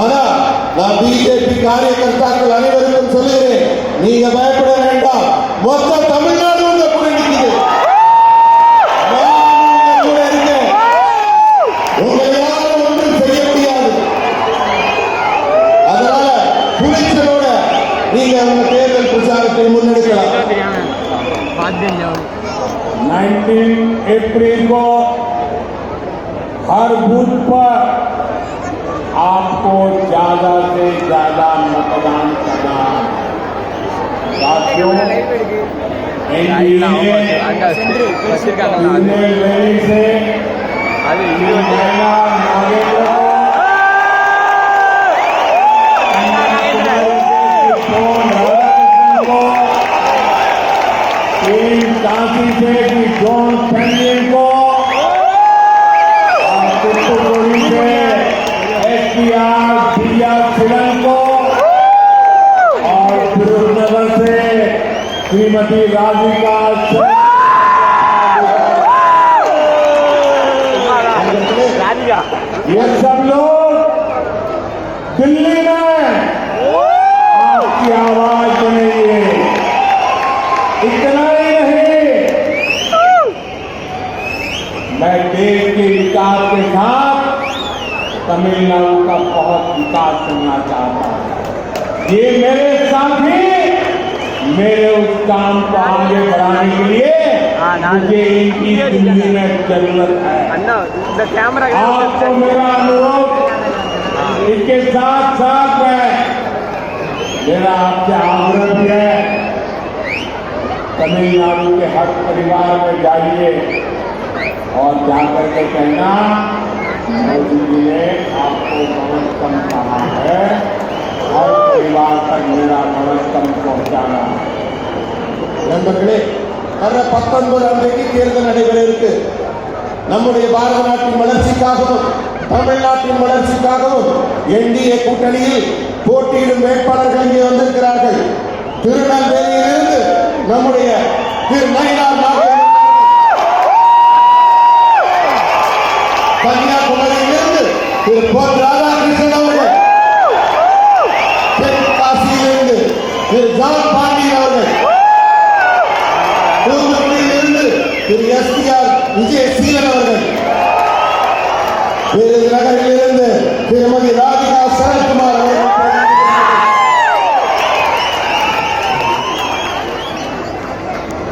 ஆனா நான் பிஜேபி காரியகர்த்தாக்கள் அனைவருக்கும் சொல்லுகிறேன் நீங்க பயப்பட வேண்டாம் மொத்த தமிழ்நாடு உங்க கூட நிக்குது நான் உங்க கூட இருக்கேன் உங்களை யாரும் ஒன்றும் செய்ய முடியாது அதனால துணிச்சலோட நீங்க உங்க தேர்தல் பிரச்சாரத்தை முன்னெடுக்கலாம் பாத்தியம் 19 अप्रैल को हर बूथ पर आपको ज़्यादा से ज़्यादा मतदान करना। साथियों एनडीए से नागरिकों श्रीमती राधिका ये सब लोग दिल्ली में आपकी आवाज़ बनेंगे इतना ही नहीं। मैं देश के विकास के साथ तमिलनाडु का बहुत विकास करना चाहता हूँ। ये मेरे साथी मेरे उस काम को आगे बढ़ाने के लिए मुझे इनकी ज़िंदगी में ज़रूरत है। आपको तो मेरा अनुरोध इसके साथ साथ है। मेरा आपसे आग्रह भी है तमिलनाडु के हर परिवार में जाइए और जाकर के कहना मोदी जी ने आपको बहुत कम कहा है। हर परिवार तक मेरा नमस्कम पहुंचाना है நண்பர்களே வர பத்தொன்பதாம் தேதி தேர்தல் நடைபெற இருக்கு நம்முடைய பாரத நாட்டின் வளர்ச்சிக்காகவும் தமிழ்நாட்டின் வளர்ச்சிக்காகவும் என்டிஏ கூட்டணியில் போட்டியிடும் வேட்பாளர்கள் இங்கே வந்திருக்கிறார்கள் திருநெல்வேலியிலிருந்து நம்முடைய திரு நயினார் நாகேந்திரன் கன்னியாகுமரியிலிருந்து திரு பொன் ராதாகிருஷ்ணன் அவர்கள் திரு ஜான் பாண்டியன் அவர்கள். தூத்துக்குடியிலிருந்து திரு எஸ்பிஆர் விஜயசீலன் அவர்கள். விருதுநகரிலிருந்து திருமதி ராதிகா சரத்குமார் அவர்கள்.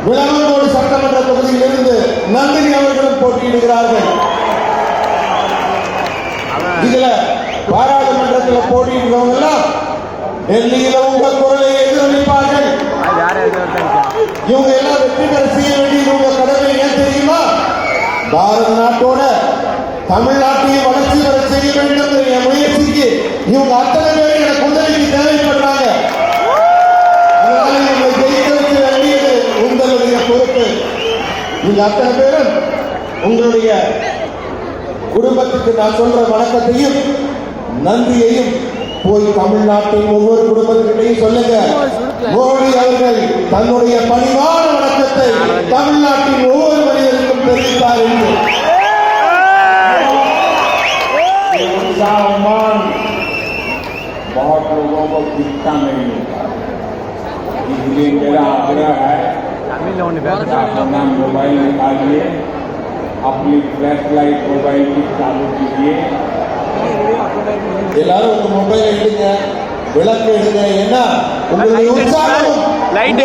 விளவங்கோடு சட்டமன்ற தொகுதியிலிருந்து நந்தினி அவர்களும் போட்டியிடுகிறார்கள். இதுல பாராளுமன்றத்தில் போட்டியிடுறவங்க எல்லாம் டெல்லியில உங்க இவங்க எல்லாம் வெற்றி பெற செய்ய வேண்டியது உங்க கடமை ஏன் தெரியுமா? பாரத நாட்டோட தமிழ்நாட்டையும் வளர்ச்சி வர செய்ய வேண்டும் என் முயற்சிக்கு இவங்க அத்தனை பேர் எனக்கு உதவிக்கு தேவைப்படுறாங்க. அதனால இவங்களை ஜெயிக்க வைக்க வேண்டியது உங்களுடைய பொறுப்பு. நீங்க அத்தனை பேரும் உங்களுடைய குடும்பத்துக்கு நான் சொல்ற வணக்கத்தையும் நன்றியையும் போய் தமிழ்நாட்டின் ஒவ்வொரு குடும்பத்துக்கிட்டையும் சொல்லுங்க. மோடி அவர்கள் தன்னுடைய பணிவான வணக்கத்தை தமிழ்நாட்டின் ஒவ்வொரு மனிதருக்கும் தெரிவித்தார் என்று ये उत्साह उमंग बहुत लोगों को दिखता नहीं होता इसलिए मेरा आग्रह है தமிழ்ல ஒண்ணு कि பேசுறா अपना मोबाइल निकालिए अपनी फ्लैश लाइट मोबाइल की चालू कीजिए எல்லாரும் உங்க மொபைல் எடுங்க விளக்கு எடுங்க ஏன்னா உங்களுடைய உற்சாகம் லைட்